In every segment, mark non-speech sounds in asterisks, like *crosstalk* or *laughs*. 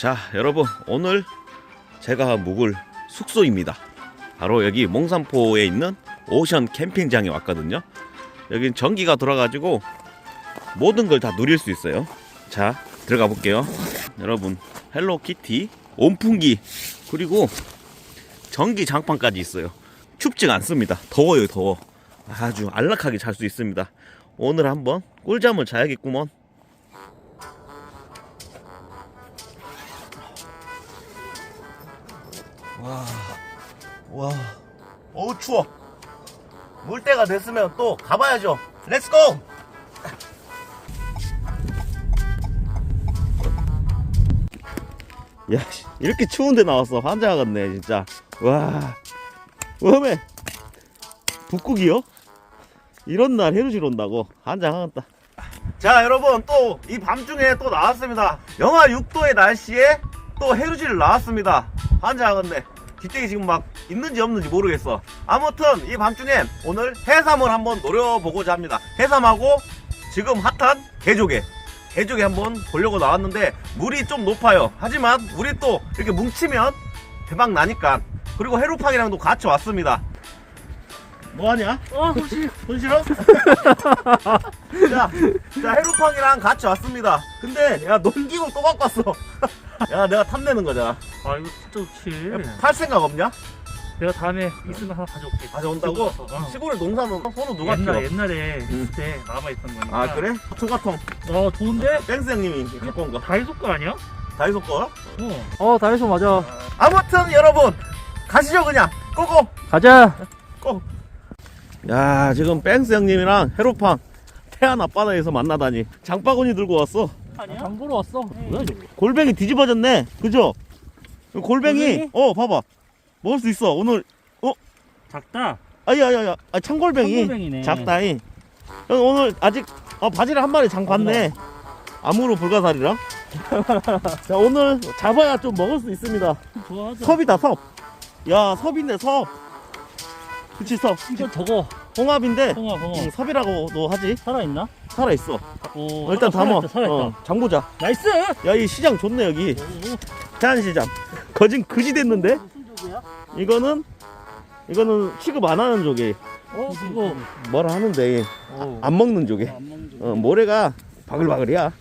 자, 여러분 오늘 제가 묵을 숙소입니다. 바로 여기 몽산포에 있는 오션 캠핑장에 왔거든요. 여긴 전기가 돌아가지고 모든 걸 다 누릴 수 있어요. 자, 들어가 볼게요. 여러분, 헬로키티, 온풍기, 그리고 전기 장판까지 있어요. 춥지가 않습니다. 더워요, 더워. 아주 안락하게 잘 수 있습니다. 오늘 한번 꿀잠을 자야겠구먼. 와, 와, 어우 추워. 물 때가 됐으면 또 가봐야죠. 렛츠고! 야, 씨, 이렇게 추운데 나왔어. 환장하겠네, 진짜. 와, 웜에 북극이요? 이런 날 해루질 온다고 환장하겠다. 자, 여러분 또 이 밤중에 또 나왔습니다. 영하 6도의 날씨에 또 해루질 나왔습니다. 환장하겠네. 뒷대기 지금 막 있는지 없는지 모르겠어. 아무튼 이 밤중에 오늘 해삼을 한번 노려보고자 합니다. 해삼하고 지금 핫한 개조개. 개조개 한번 보려고 나왔는데 물이 좀 높아요. 하지만 우리 또 이렇게 뭉치면 대박 나니까. 그리고 해루팡이랑도 같이 왔습니다. 뭐하냐? 어, 혹시 손 싫어? *laughs* 자, 자 해루팡이랑 같이 왔습니다. 근데 야 넘기고 또 갖고 왔어. *laughs* 야 내가 탐내는 거잖아. 아 이거 진짜 좋지. 야, 팔 생각 없냐? 내가 다음에 있으면 하나 가져올게. 가져온다고? 어. 시골에 농사는 손으로 누가 키워? 옛날 옛날에 응. 있을 때 남아 있던 거니까. 아 그래? 투가통 어 좋은데? 땡스 형님이 갖고 온 거. 다이소 거 아니야? 다이소 거. 어. 어 다이소 맞아 아무튼 여러분 가시죠 그냥. 고고. 가자 고. 야 지금 뺑스 형님이랑 해루팡 태안 앞바다에서 만나다니 장바구니 들고 왔어. 아니야? 장 보러 왔어 뭐야 저거 골뱅이 뒤집어졌네. 그죠? 골뱅이, 골뱅이? 어 봐봐 먹을 수 있어 오늘 작다. 아야야야 아, 창골뱅이 창골뱅이네. 작다이 형 오늘 아직 어, 바지락 한 마리 장 봤네 암으로 불가사리랑 *laughs* 자 오늘 잡아야 좀 먹을 수 있습니다 좋아하자. 섭이다 섭 야 섭인데 섭 그치 섭 이거 저거. 홍합인데 홍어 홍어. 응, 섭이라고도 하지? 살아있나? 살아있어. 오. 어, 일단 담아 살아있다, 살아있다. 어, 장 보자. 나이스! 야 이 시장 좋네 여기. 오, 태안시장. 거진 그지 됐는데? 무슨 조개야? 이거는 이거는 취급 안 하는 조개. 어 이거. 뭐라 하는데 어. 안 먹는 조개. 안 먹는 조개. 어, 모래가 바글바글이야.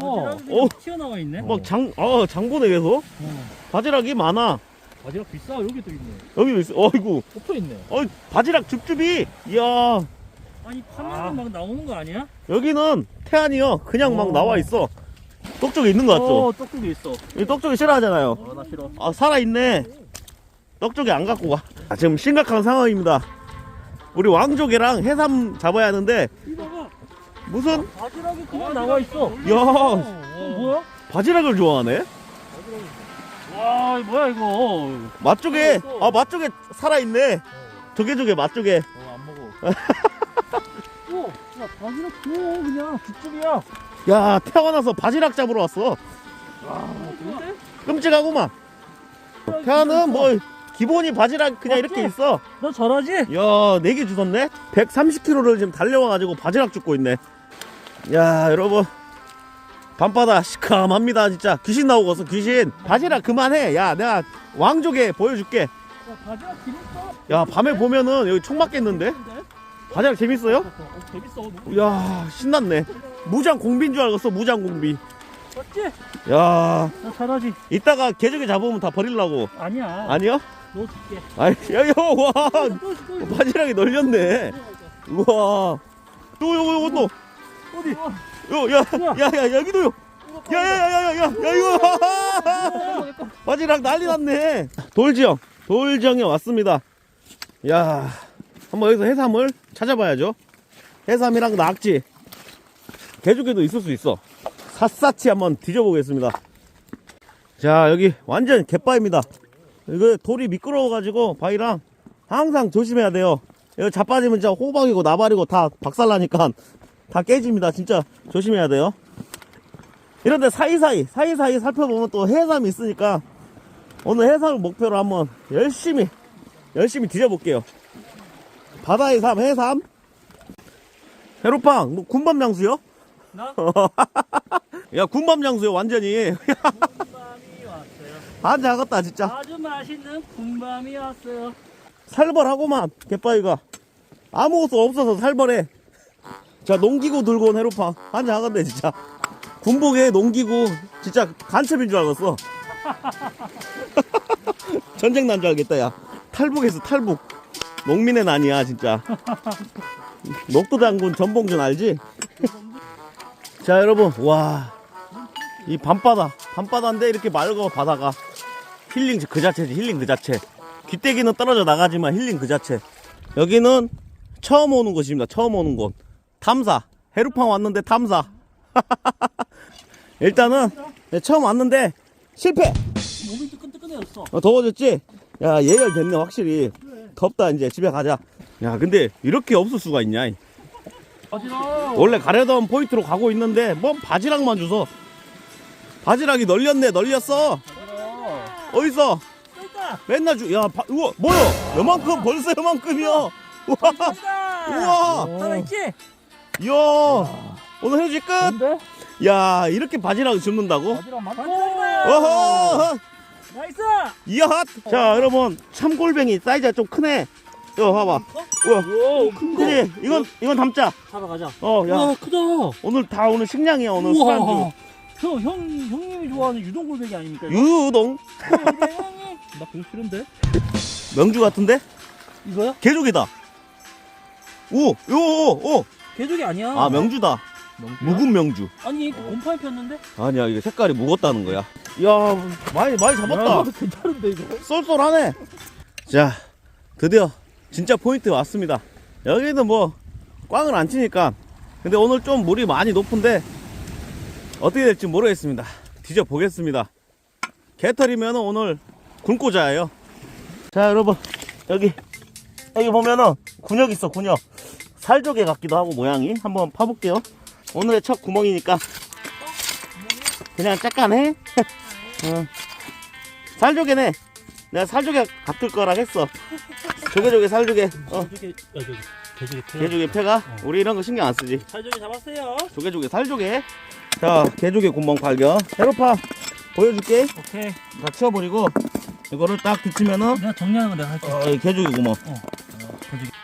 우와. 오. 튀어나와 있네. 막 장, 어, 장보네 계속. 바지락이 많아 바지락 비싸 여기도 있네. 여기도 있어. 어이구. 덮여 있네. 어 바지락 줍줍이. 이야. 아니 파면은 막 나오는 거 아니야? 여기는 태안이요. 그냥 막 어. 나와 있어. 떡쪽에 있는 거 같죠? 어 떡국이 있어. 이 떡쪽이 싫어하잖아요. 어나 싫어. 아 살아 있네. 떡쪽에 안 갖고 가 아, 지금 심각한 상황입니다. 우리 왕조개랑 해삼 잡아야 하는데 이거 봐. 무슨? 바지락이 그냥 나와 있어. 야. 이거 뭐야? 바지락을 좋아하네? 와이 거 뭐야 이거 맛조개 아 맛조개 살아있네 조개 조개 맛조개 어안 먹어 *laughs* 오, 야 바지락 줘 그냥 죽죽이야 야 태어나서 바지락 잡으러 왔어 와 좋은데? 끔찍하구만 태아는 뭐 기본이 바지락 그냥 맞지? 이렇게 있어 너 잘하지? 야, 네 개 주던데? 130kg를 지금 달려와가지고 바지락 줍고 있네. 야, 여러분. 밤바다 시커먼합니다, 진짜. 귀신 나오고 있어, 귀신. 바지락 그만해. 야, 내가 왕조개 보여줄게. 야 바지락 재밌어 야, 밤에 보면은 여기 총 맞겠는데? 바지락 재밌어요? 어, 재밌어 야, 신났네. 무장 공비인 줄 알겠어, 무장 공비. 맞지? 야, 나 잘하지 이따가 개조개 잡으면 다 버리려고. 아니야 아니요? 너 줄게 아이, 야, 야, 와. 또, 또, 또. 바지락이 널렸네. 우와. 요, 요, 요, 요, 또. 어디? 요, 야, 야, 야, 여기도요. 야, 야, 야, 야, 야, 야, 야, 이거. *laughs* 바지락 난리 났네. 돌지형, 돌지형에 왔습니다. 야, 한번 여기서 해삼을 찾아봐야죠. 해삼이랑 낙지, 개조개도 있을 수 있어. 샅샅이 한번 뒤져보겠습니다. 자, 여기 완전 갯바입니다. 이거 돌이 미끄러워가지고 바위랑 항상 조심해야 돼요. 이거 자빠지면 진짜 호박이고 나발이고 다 박살나니까 다 깨집니다. 진짜 조심해야 돼요. 이런데 사이사이 사이사이 살펴보면 또 해삼이 있으니까 오늘 해삼을 목표로 한번 열심히 열심히 뒤져볼게요. 바다의 삶 해삼 해로팡 뭐 군밤 장수요? 나? *laughs* 야 군밤 장수요 완전히 군밤이 한잔 하겠다 진짜 아주 맛있는 군밤이 왔어요. 살벌하고만 갯바위가 아무것도 없어서 살벌해 자 농기구 들고 온 해로팡 한잔 하건데 진짜. 군복에 농기구 진짜 간첩인 줄 알았어. *laughs* 전쟁 난 줄 알겠다 야. 탈북에서 탈북. 농민의 난이야 진짜. 녹두장군 전봉준 알지? *laughs* 자 여러분 와. 이 밤바다. 밤바다인데 이렇게 맑어 바다가. 힐링 그 자체지 힐링 그 자체. 귀때기는 떨어져 나가지만 힐링 그 자체. 여기는 처음 오는 곳입니다 처음 오는 곳 탐사 해루팡 왔는데 탐사 *laughs* 일단은 네, 처음 왔는데 실패 몸이 뜨끈뜨끈해졌어. 어, 더워졌지? 야 예열 됐네 확실히 덥다 이제 집에 가자 야 근데 이렇게 없을 수가 있냐. 원래 가려던 포인트로 가고 있는데 뭔 바지락만 주서 바지락이 널렸네 널렸어 어딨어. 맨날 주, 야, 바, 우와, 뭐야? 요만큼, 벌써 요만큼이야. 우와. 우와, 하나 있지? 이야, 오늘 해지 끝? 뭔데? 야, 이렇게 바지락을 줍는다고? 바지락 많고. 어허, 나이스. 이야, 자, 여러분, 참골뱅이 사이즈가 좀 크네. 이거 봐봐. 우와, 오, 큰데. 그지? 이건, 이건 담자. 잡아가자. 어, 야, 우와, 크다. 오늘 다 오늘 식량이야, 오늘 술안주. 우와. 형, 형, 형님이 좋아하는 유동골뱅이 아닙니까? 이거? 유동, 형님. 나 그거 싫은데? 명주 같은데? 이거야? 개족이다. 오, 요, 오, 오. 개족이 아니야. 아, 명주다. 묵은 명주. 아니, 곰팡이 폈는데? 아니야, 이게 색깔이 묵었다는 거야. 야, 많이, 많이 잡았다. 괜찮은데, 이거? 쏠쏠하네. 자, 드디어 진짜 포인트 왔습니다. 여기는 뭐 꽝을 안 치니까. 근데 오늘 좀 물이 많이 높은데 어떻게 될지 모르겠습니다. 뒤져 보겠습니다. 개털이면 오늘 굶고 자요. 자, 여러분 여기 여기 보면은 군역 있어, 군역. 살조개 같기도 하고 모양이 한번 파볼게요. 오늘의 첫 구멍이니까 그냥 짝간해. 어. 살조개네. 내가 살조개 같을 거라 했어. 조개조개 살조개. 어, 저기, 펴. 개조개 패가 우리 이런 거 신경 안 쓰지. 살조개 잡았어요. 조개조개 살조개. 자, 개조개 구멍 발견. 헤로파 보여줄게. 오케이. 다 치워버리고 이거를 딱 뒤치면은 내가 정리하는 거 내가 할게. 어, 이 개조개 구멍. 개조개.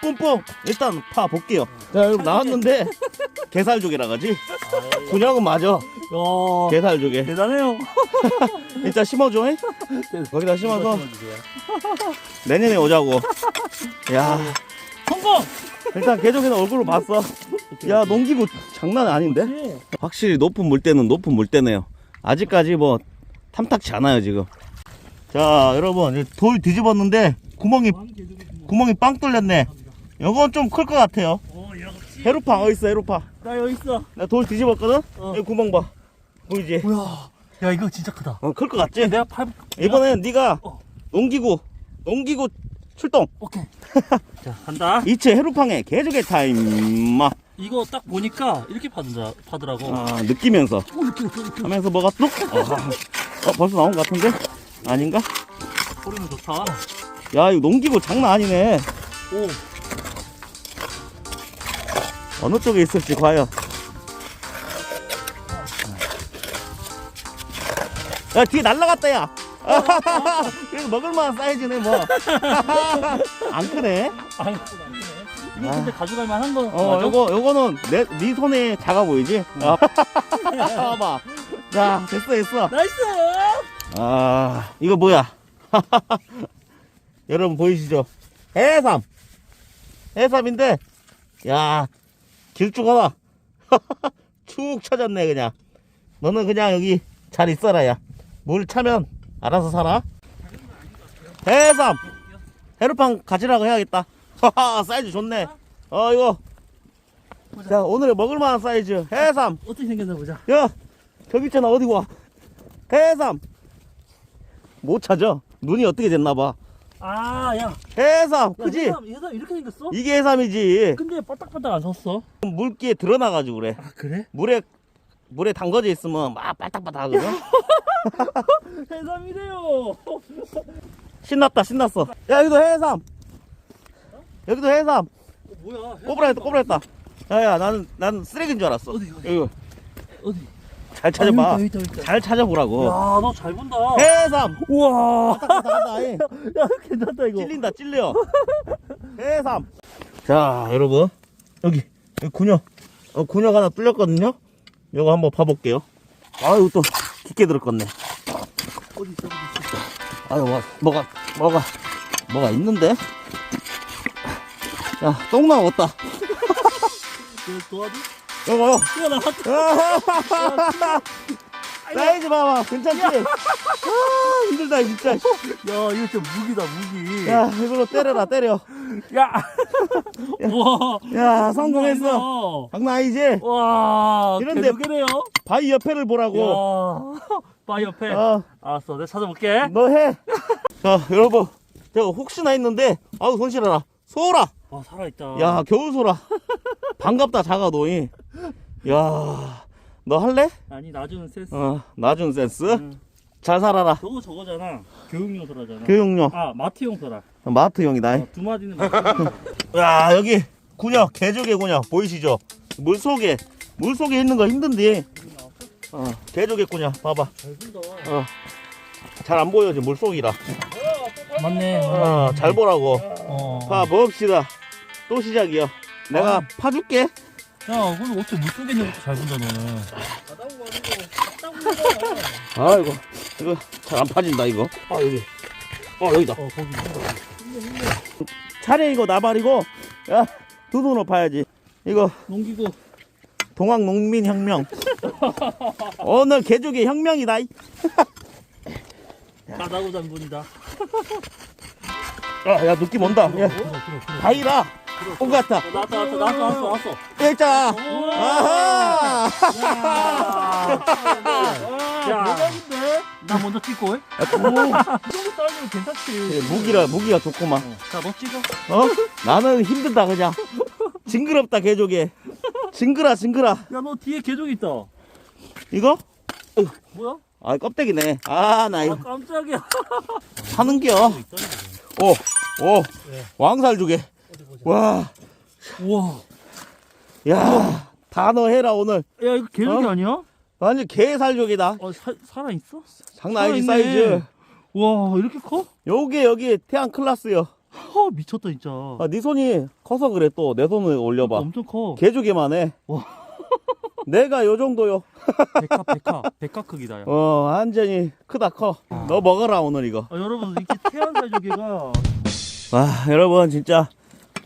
뿜뿜. 일단 파 볼게요. 자, 여러분 나왔는데 *laughs* 게살조개라 가지. 군역은 맞아. 야, 게살조개. 대단해요. *laughs* 일단 심어줘. 잉? 거기다 심어서 주세요. 내년에 오자고. 야. 성공! 일단 개조개는 얼굴로 봤어. 야, 농기구 장난 아닌데? 네. 확실히 높은 물때는 높은 물때네요. 아직까지 뭐 탐탁치 않아요, 지금. 자, 여러분, 이돌 뒤집었는데 구멍이 구멍이 빵 뚫렸네. 이건 좀 클 것 같아요. 헤루파 어디 있어, 헤루파? 나 여기 있어. 나 돌 뒤집었거든. 어. 여기 구멍 봐. 보이지? 뭐야. 야, 이거 진짜 크다. 어, 클 것 같지? 내가 팔, 이번엔 네가 어. 농기구 농기구 출동. 오케이. *laughs* 자, 간다. 이체 헤루팡의 개조개 타임. 마. 이거 딱 보니까 이렇게 파더라, 파더라고. 아, 느끼면서. 오, 이렇게, 이렇게, 이렇게. 하면서 뭐가 뚝? 어, 어, 벌써 나온 것 같은데? 아닌가? 소리는 좋다. 야, 이거 농기구 장난 아니네. 오, 어느 쪽에 있을지 과연. 야, 뒤에 날라갔다, 야. *laughs* 그래도 먹을만한 사이즈네, 뭐. *laughs* 안 크네. 아, 이거 근데 가져갈 만한 거. 어, 맞아? 요거, 요거는 내, 네 손에 작아 보이지? 아. *laughs* 봐봐. 자, 됐어, 됐어. 나이스! 아, 이거 뭐야? 여러분 보이시죠? 해삼. 해삼인데, 야, 길쭉하다. 축 *laughs* 쳐졌네, 그냥. 너는 그냥 여기 잘 있어라, 야. 물 차면 알아서 살아. 해삼. 해루팡 가지라고 해야겠다. *laughs* 사이즈 좋네. 어, 이거. 자, 오늘의 먹을만한 사이즈. 해삼. 어떻게 생겼나 보자. 야, 저기 있잖아. 어디 와. 해삼. 못 찾아. 눈이 어떻게 됐나봐. 아, 야. 해삼, 야, 그지? 해삼, 해삼 이렇게 생겼어? 이게 해삼이지. 근데 바닥바닥 안 섰어. 물기에 드러나가지고 그래. 아, 그래? 물에, 물에 담궈져 있으면 막 빨딱빨딱 하거든. *laughs* 해삼이래요. 신났다, 신났어. 야, 여기도 해삼. 여기도 해삼. 어, 뭐야? 해삼 꼬부라 했다, 꼬부라 했다. 야, 야, 나는, 나는 쓰레기인 줄 알았어. 어디, 어디? 이거. 어디? 잘 찾아봐. 여기 있다, 여기 있다. 잘 찾아보라고. 야 너 잘 본다 해삼. 우와 나간다. 이. 야 괜찮다 이거 찔린다 찔려. *laughs* 해삼. 자 여러분 여기 여기 군역 어, 군역 하나 뚫렸거든요. 이거 한번 봐볼게요. 아유 또 깊게 들었겠네. 어디 있어 어디 있어 아유 뭐, 뭐가 뭐가 뭐가 있는데? 야똥 나왔다. *laughs* 너 도와줘? 이거요. 야 나왔다 사이즈 봐봐 괜찮지? 아 힘들다 진짜. 야 이거 진짜 무기다 무기 야 이걸로 때려라 때려. 야 우와 야 성공했어. 장난 아니지? 와 이런데- 개그네요 바위 옆에를 보라고. 야바 옆에 어. 알았어 내가 찾아볼게 너 해. 자, 여러분. 제가 혹시나 했는데, 아우, 손 실어라. 소라. 와 살아있다 야, 겨울 소라. 반갑다, 작아, 너희. 야, 너 할래? 아니 나중은 센스 어, 나준 센스. 응. 잘 살아라. 저거 저거잖아 교육용 소라잖아 교육용. 아 마트용 소라 마트용이다. 어, 두 마디는 마트용 야, 여기 군역, 개조개 군역. 보이시죠? 물 속에, 물 속에 있는 거 힘든데. 어, 개조개 군역. 봐봐. 잘 본다 어. 잘 안 보여, 지금 물 속이라. 맞네 어, 잘 보라고. 어. 파 봅시다. 또 시작이요. 내가 아. 파줄게. 야 근데 어떻게 것도 잘 본다 너는 아 이거 이거 잘 안 파진다 이거. 아 여기. 어 여기다. 어 거기 차례 이거 나발이고 야두 돈으로 파야지. 이거 농기구 동학 농민 혁명. 오늘 개족의 혁명이다. 이. 바다고 장군이다 야, 야 느낌 온다. 야, 들어 들어 들어 다이라. 어, 나왔다 나왔다 나왔어 나왔어 나왔어 일자. 오. 아하. 야 대박인데 나 먼저 찍고 오. 이 정도 사이즈면 괜찮지 무기라 무기가 좋구만. 자 너 찍어 어? 나는 힘들다 그냥. 징그럽다 개족에. 징그라 징그라. 야 너 뒤에 개종 있다 이거? 뭐야 아 껍데기네. 아 나 아 이거 깜짝이야 하는겨. 오, 오, 네. 왕살주게. 와, 우와 야, 단어 해라 오늘. 야 이거 개종이 어? 아니야 완전 개살족이다. 어 사, 살아 있어 장난 아니지 살아있네. 사이즈. 와 이렇게 커? 요게 여기 태양 클라스요. 허 미쳤다 진짜 아, 네 손이 커서 그래 또 내 손을 올려봐. 엄청 커 개조개만 해. 와. *laughs* 내가 요 정도요. 백화 백화 백화 크기다 야. 어, 완전히 크다 커. 너 먹어라 오늘 이거. 아, 여러분 이렇게 태안 살 조개가 와, 여러분 진짜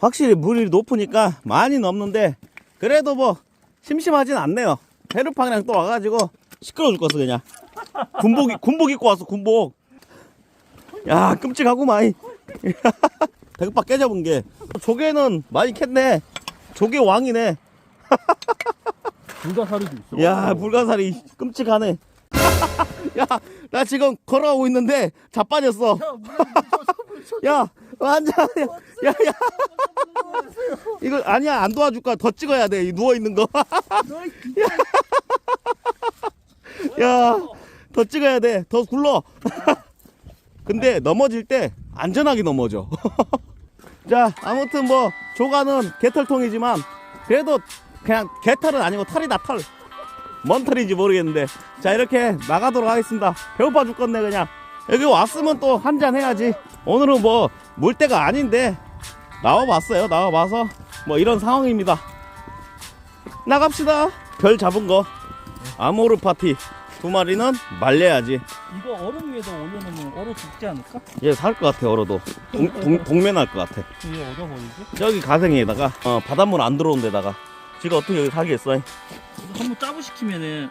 확실히 물이 높으니까 많이 넘는데 그래도 뭐 심심하진 않네요. 페루팡이랑 또 와가지고 시끄러 죽겠어 그냥. 군복 군복 입고 왔어 군복. 야 끔찍하구만. *laughs* 대급박 깨져본 게 조개는 많이 캤네. 조개 왕이네. 불가사리도 있어 야 불가사리 끔찍하네. *laughs* 야 나 지금 걸어가고 있는데 자빠졌어. 야 완전 야야 이거 아니야. 안 도와줄 거야 더 찍어야 돼. 누워 있는 거. *laughs* 야더 찍어야 돼. 더 굴러. *laughs* 근데 넘어질 때 안전하게 넘어져. *laughs* 자 아무튼 뭐 조가는 개털통이지만 그래도 그냥 개털은 아니고 털이다 털. 뭔 털인지 모르겠는데. 자 이렇게 나가도록 하겠습니다. 배고파 죽겠네 그냥. 여기 왔으면 또 한잔 해야지. 오늘은 뭐 물때가 아닌데 나와봤어요. 나와봐서 뭐 이런 상황입니다. 나갑시다. 별 잡은 거. 아모르 파티. 두 마리는 말려야지. 이거 얼음 위에다 올려놓으면 얼어 죽지 않을까? 얘 살 것 같아 얼어도. 동, 동, 동면할 것 같아. 이게 얻어버리지? 저기 가생에다가 어, 바닷물 안 들어온 데다가. 지가 어떻게 여기 이거 한번 짜부 시키면은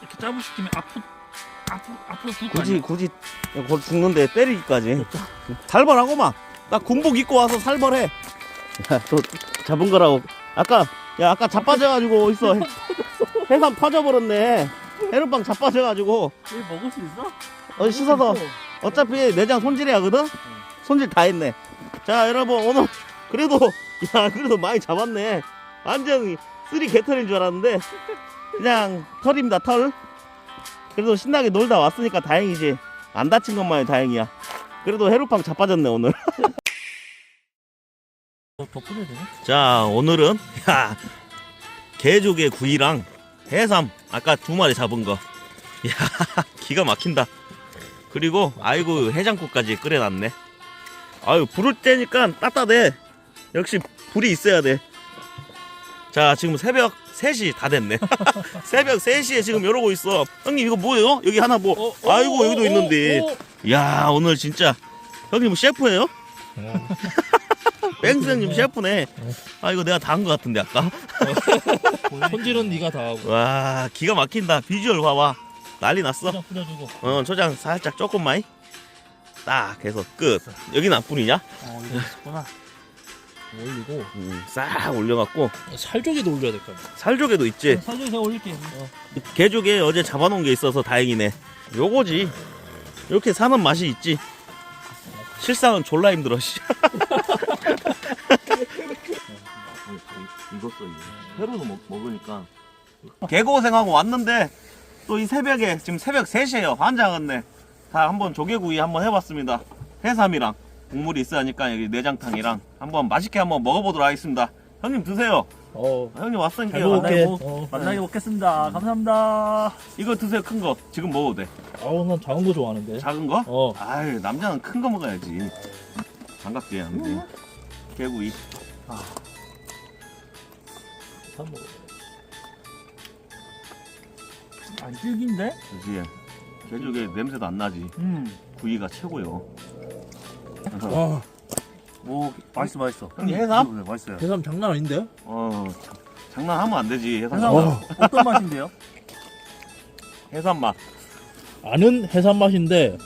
이렇게 짜부 시키면 앞으로 앞으로 앞으로 죽을 거 굳이 아니야? 굳이 곧 죽는데 때리기까지. 살벌하고만 나 군복 입고 와서 살벌해. 야, 또 잡은 거라고. 아까 야 아까 자빠져가지고 있어. 해삼 터져버렸네. 해루빵 자빠져가지고. 이거 먹을 수 있어? 어 씻어서. 어차피 내장 손질해야 하거든? 손질 다 했네. 자 여러분 오늘 그래도 야 그래도 많이 잡았네. 완전 쓰리 개털인 줄 알았는데 그냥 털입니다 털 그래도 신나게 놀다 왔으니까 다행이지 안 다친 것만이 다행이야 그래도 해루빵 자빠졌네 오늘 *laughs* 더 뿌려야 되나? 자 오늘은 야 개조개 구이랑 해삼 아까 두 마리 잡은 거. 야 *laughs* 기가 막힌다. 그리고 아이고 해장국까지 끓여놨네. 아유 불을 떼니까 따뜻해. 역시 불이 있어야 돼. 자 지금 새벽 3시 다 됐네. *laughs* 새벽 3시에 지금 이러고 있어. 형님 이거 뭐예요? 여기 하나 뭐. 어, 어, 아이고 어, 여기도 어, 있는데. 어. 야 오늘 진짜 형님 셰프예요? *laughs* 뺑스 형님 셰프네. 아 이거 내가 다 한 것 같은데 아까. 손질은 네가 다 하고. 와 기가 막힌다. 비주얼 봐봐. 난리 났어. 그냥 뿌려주고. 어 초장 살짝 조금만. 딱 해서 끝. 여기는 안 뿌리냐? 어 이거 있었구나. 올리고 음, 싹 올려갖고 살조개도 올려야 될 거야. 살조개도 있지. 살조개 제가 올릴게. 개조개 어제 잡아놓은 게 있어서 다행이네. 요거지. 이렇게 사는 맛이 있지. 실상은 졸라 힘들어. 씨. *laughs* 익었어 이제. 회로도 먹, 먹으니까. 개고생하고 왔는데 또 이 새벽에 지금 새벽 3시에요. 환장했네. 다 한번 조개구이 한번 해봤습니다. 해삼이랑 국물이 있어야 하니까 여기 내장탕이랑 한번 맛있게 한번 먹어보도록 하겠습니다. 형님 드세요. 어. 형님 왔으니까 잘 먹을게. 만나요. 어. 만나게 먹겠습니다. 감사합니다. 이거 드세요 큰 거. 지금 먹어도 돼. 아우 난 작은 거 좋아하는데. 작은 거? 어. 아유 남자는 큰 거 먹어야지 반갑게 하는데 개구이 다 먹어. 안 질긴데? 그지 개조개 냄새도 안 나지 음. 구이가 최고요 와. 오, 맛있어, 맛있어. 형님 해삼? 네, 맛있어요. 해삼 장난 아닌데? 어 자- 장난하면 안 되지 해삼 해삼 어. *laughs* 어떤 맛인데요? 해삼 맛 아는 해삼 맛인데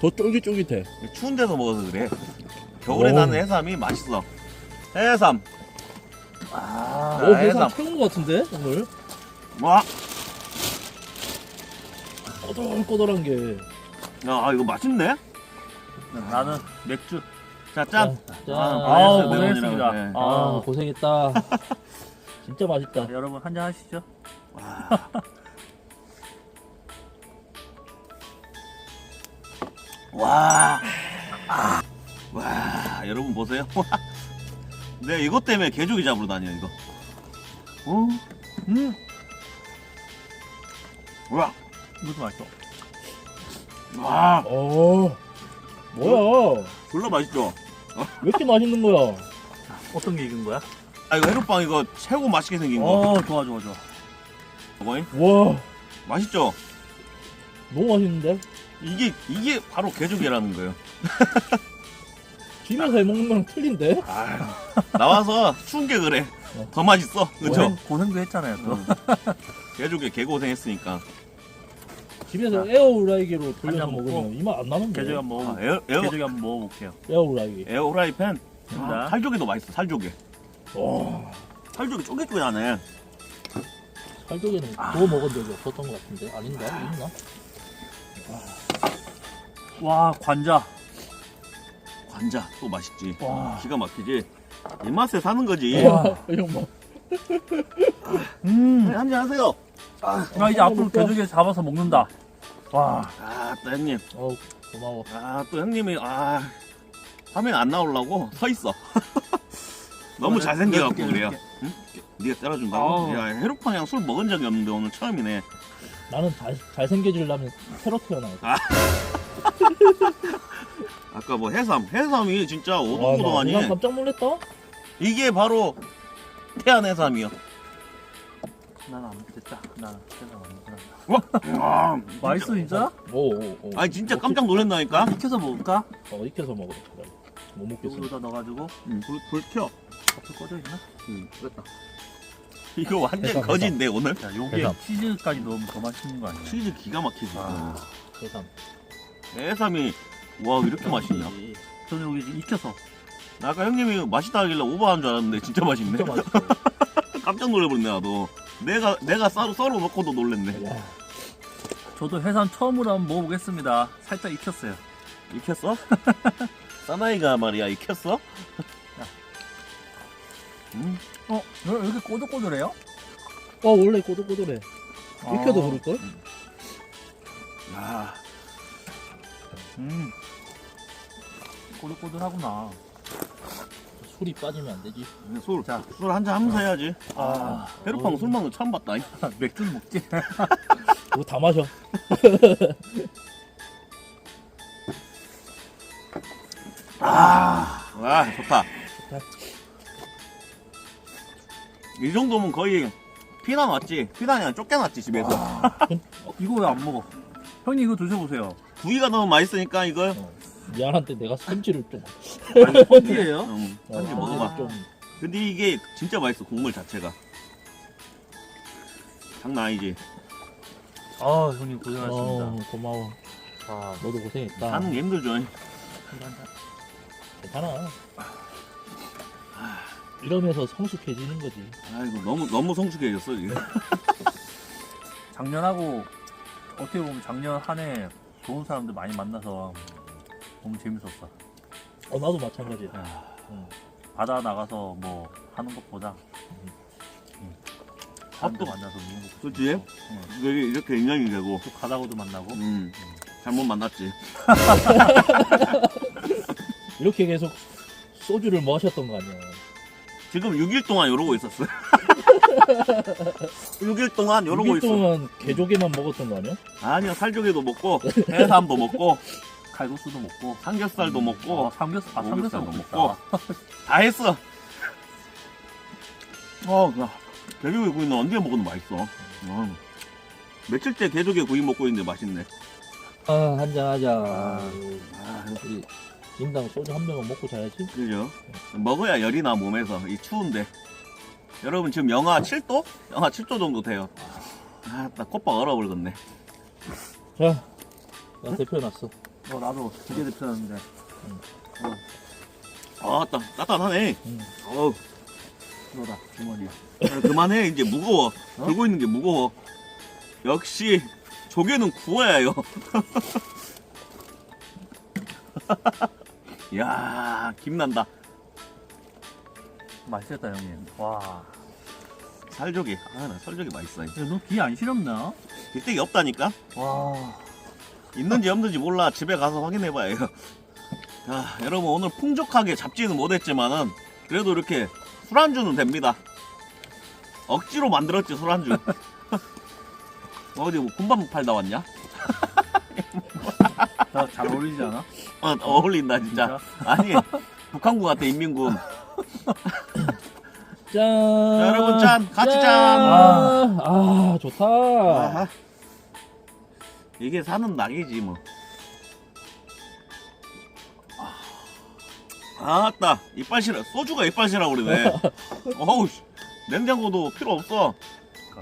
더 쫄깃쫄깃해. 추운 데서 먹어서 그래 겨울에 오. 나는 해삼이 맛있어 해삼 아, 자, 오 해삼 해삼. 최고인 것 같은데 오늘 와 꼬들꼬들한 게. 야, 이거 맛있네 나는 맥주. 자 짠 짠. 아, 아우, 고생했어요, 고생했습니다. 네. 아 아, 고생했다. *laughs* 진짜 맛있다. 여러분 한 잔 하시죠. *laughs* 와. 아. 와, 여러분 보세요. *laughs* 내가 이것 때문에 개조기 잡으러 다녀, 이거. 어? 음, 와. 이것도 맛있어. 와. 어 뭐야? 졸라 맛있죠? 왜 이렇게 맛있는 거야? 어떤 게 익은 거야? 아, 이거 해로빵 이거 최고 맛있게 생긴 거. 어, 좋아, 좋아, 좋아. 어머니? 와 맛있죠? 너무 맛있는데? 이게, 이게 바로 개조개라는 거예요. *laughs* 집에서 해 먹는 거랑 틀린데? 나와서 추운 게 그래. 더 맛있어. 그쵸? 고생, 고생도 했잖아요, 또. 응. 개조개 개고생했으니까. 집에서 에어우라이기로 돌려서 한잔 먹고 먹으면 이맛 안 나는데. 개조개 한번 아, 먹어. 에어, 에어, 개조개 한번 먹어볼게요. 에어우라이기. 에어 후라이팬. 됩니다. 아, 살조개도 맛있어, 살조개. 와 살조개 쪼개쪼개하네. 살조개는 구워 먹은 적이 없었던 것 같은데 아닌가? 있나? 와, 관자. 관자 또 맛있지. 와. 기가 막히지. 입맛에 사는 거지. 와 이거 뭐 음. 네, 한잔 하세요. 나 이제 앞으로 개조개 잡아서 먹는다. 와, 아, 또 형님. 어 고마워. 아, 또 형님이 아 화면 안 나오려고 서 있어. *laughs* 너무 잘생겨갖고 그래요. 응? 네가 때려준다고? 아우. 야, 해로팡이랑 술 먹은 적이 없는데 오늘 처음이네. 나는 잘 잘생겨지려면 새로 태어나야 돼. *laughs* 아까 뭐 해삼, 해삼이 진짜 오동오동하니. 깜짝 놀랐다. 이게 바로 태안 해삼이요. 나는 안 됐다. 안먹 와, 맛있어, 진짜? 오오 오. 아니 진짜 깜짝 놀랐다니까. 익혀서 먹을까? 어 익혀서 먹어. 그래. 못 먹겠어. 여기다 넣어가지고 응, 불, 불 켜. 앞에 꺼져 있나? 응, 됐다. 이거 완전 해삼, 거진데 오늘. 자, 요게 해삼. 치즈까지 넣으면 더 맛있는 거 아니야? 치즈 기가 막히지. 아. 해삼. 해삼이 와 이렇게 맛있냐? 저는 여기 익혀서 아까 형님이 맛있다 하길래 오버한 줄 알았는데 진짜 맛있네. 진짜 맛있어. *laughs* 깜짝 놀래버렸네 나도. 내가 내가 썰어 썰어 놓고도 놀랬네. 와 저도 해삼 처음으로 한번 먹어보겠습니다. 살짝 익혔어요. 익혔어? *laughs* 사나이가 말이야 익혔어? *laughs* 음, 어? 왜 이렇게 꼬들꼬들해요? 어 원래 꼬들꼬들해. 익혀도 아, 그럴 걸? 야, 음. 꼬들꼬들하구나. 술이 빠지면 안 되지. 술, 술한 잔 하면서 해야지. 아, 페루팡 술 먹는 거 처음 봤다. 이. 맥주 는 먹지. *laughs* *laughs* 이거 다 마셔. *laughs* 아, 와, 좋다. 이 정도면 거의 피나 왔지. 피나 아니라 쫓겨났지, 집에서. 이거 왜 안 먹어? 형님 이거 드셔보세요. 구이가 너무 맛있으니까 이걸. 미안한데 내가 손질을 좀. 아니? *laughs* 음, 어, 한입 먹어봐. 좀. 근데 이게 진짜 맛있어, 국물 자체가. 장난 아니지. 아 형님 고생하셨습니다. 어, 고마워. 아, 너도 고생했다. 사는 게 힘들죠. 괜찮아. 이러면서 성숙해지는 거지. 아이고, 너무, 너무 성숙해졌어, 이게. *laughs* 작년하고 어떻게 보면 작년 한 해 좋은 사람들 많이 만나서 너무 재밌었어. 어, 나도 마찬가지야. 아, 응. 바다 나가서 뭐 하는 것보다 밥도- 만나서 노는 것도 그치? 재밌고, 응. 이게 이렇게 인연이 되고. 또 가다고도 만나고 음, 잘못 만났지. *laughs* 이렇게 계속 소주를 마셨던 거 아니야. 지금 6일 동안 이러고 있었어. *laughs* 6일 동안 이러고 6일 있어. 동안 개조개만 먹었던 거 아니야? 아니요, 살조개도 먹고, 해삼도 먹고, *laughs* 칼국수도 먹고 삼겹살도 먹고, 아, 삼겹살 아 삼겹살도 삼겹살 먹고. 다 했어. 어, 야, 돼지고기 구이는 언제 먹어도 맛있어. 어. 며칠째 개조개 구이 먹고 있는데 맛있네. 아, 한잔 하자. 아, 우리 인당 소주 한 병은 먹고 자야지. 그죠? 먹어야 열이 나 몸에서 이 추운데. 여러분 지금 영하 7도? 영하 7도 정도 돼요. 아, 나 콧박 얼어버렸네. 자, 나 대표해놨어. 어, 나도 두개 대표였는데 아, 따, 따뜻하네. 응. 어우, 이거다 주머니 아, 그만해. 이제 무거워. 들고 있는 게 무거워. 역시 조개는 구워야 해요. *laughs* 야, 김난다. 맛있겠다 형님 와 살조개. 아, 나 살조개 맛있어. 너귀안 시렵나? 빌데기 없다니까? 와 있는지 없는지 몰라. 집에 가서 확인해봐야 해요. 자, 여러분 오늘 풍족하게 잡지는 못했지만은 그래도 이렇게 술안주는 됩니다. 억지로 만들었지 술안주. *laughs* 어디 뭐 군밤 팔다 왔냐? 나 잘 어울리지 않아? 어, 어울린다 진짜. 아니 북한군 같아 인민군. 짠. 자, 여러분 짠, 같이 짠. 아, 아 좋다. 아하. 이게 사는 낙이지 뭐. 아, 아따 이빨시라 소주가 이빨시라 그러네. *laughs* 어우 씨, 냉장고도 필요 없어.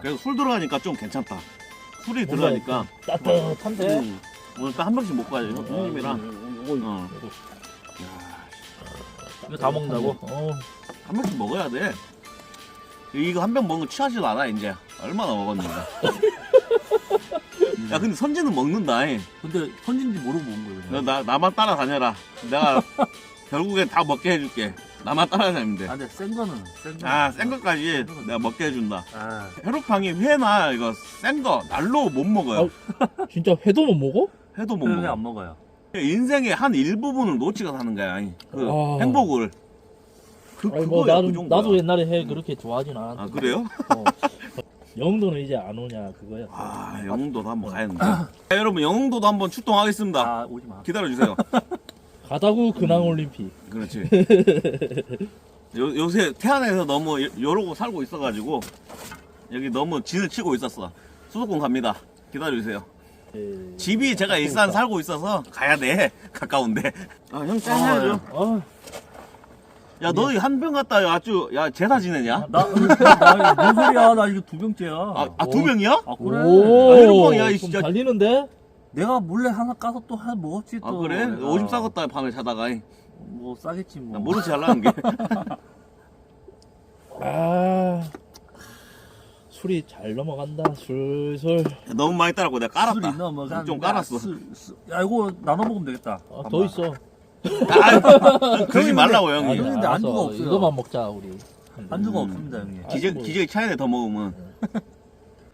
그래서 술 들어가니까 좀 괜찮다. 술이 들어가니까. 따뜻한데. 음, 오늘 딱 한 병씩 먹고 가야지. 형님이랑. 어. 이거 다 먹는다고? 어. 한 병씩 먹어야 돼. 이거 한 병 먹으면 취하지도 않아 이제. 얼마나 먹었는데. *laughs* 야 근데 선지는 먹는다. 잉. 근데 선진지 모르고 먹은 거예요 너 그냥 나, 나만 따라다녀라. 내가 결국엔 다 먹게 해줄게. 나만 따라다니면 돼. 아 근데 센 거는 센 거. 아, 센 것까지 내가 먹게 해준다. 아, 회로팡이 회나 이거 센 거 날로 못 먹어요. 진짜 회도 못 먹어? 회도 못 먹어. 안 먹어요. 인생의 한 일부분을 놓치고 사는 거야. 아니, 그 아. 행복을. 그, 아니 뭐 그거야, 나도 그 정도야. 나도 옛날에 회 그렇게 좋아하진 않았는데. 아, 그래요? 어. *laughs* 영도는 이제 안 오냐 그거야. 아, 영흥도도 한번 가야겠네. 자, 여러분, 영흥도도 한번 출동하겠습니다. 아 오지 마. 기다려주세요. *laughs* 가다구 근황 올림픽. 그렇지. *laughs* 요, 요새 태안에서 너무 요- 요러고 살고 있어가지고 여기 너무 진을 치고 있었어. 수도권 갑니다. 기다려주세요. 예. 집이 제가 일산 살고 있어서 가야 돼. *laughs* 가까운데. 아, 형 짠해야죠. 아, 야, 너한병 갔다 아주, 야, 제사 지내냐? 나, 나, 뭔 소리야? 나 이거 두 병째야. 아, 아, 두 어. 병이야? 아, 그래? 오, 아, 회로빵이야, 이 좀 진짜. 달리는데? 내가 몰래 하나 까서 또 하나 먹었지 또. 아, 그래? 내가. 오줌 싸겠다, 밤에 자다가. 나뭐 싸겠지 뭐. 모르지 하려는 게. *laughs* 아, 술이 잘 넘어간다. 술술. 너무 많이 따랐고 내가 술 깔았다. 있나 뭐. 좀 깔았어. 술, 술. 야 이거 나눠 먹으면 되겠다. 아, 더 있어. 아, 그러지 말라고, 형이. 아니, 근데 알았어. 안주가 없어요. 이거만 먹자 우리. 안주가 음. 없습니다 형님. 기적, 뭐. 기적이 차이네, 더 먹으면.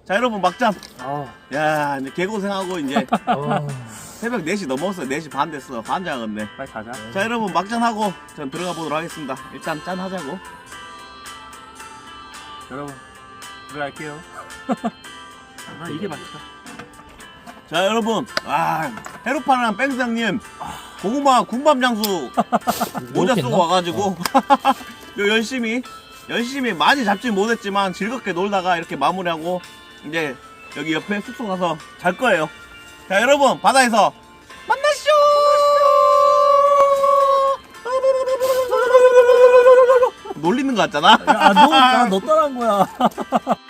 자, 여러분, 막잔. 아, 야, 이제 개고생하고, 이제. 아, *laughs* 새벽 4시 넘었어요 4시 반 됐어 반 작았네 빨리 자자. 자 여러분 막잔하고 전 들어가 보도록 하겠습니다 일단 짠 하자고 여러분 들어갈게요. *laughs* 아 이게 맛있다. 자 여러분. 아 헤로파랑 뺑스장님. 고구마 군밤 장수 *laughs* 모자 쓰고 와가지고. *laughs* 요 열심히 열심히 많이 잡지 못했지만 즐겁게 놀다가 이렇게 마무리하고 이제 여기 옆에 숙소 가서 잘 거예요. 자 여러분 바다에서 만나시죠! 놀리는 거 같잖아. 야, 너, 나 너 따라한 거야. *laughs*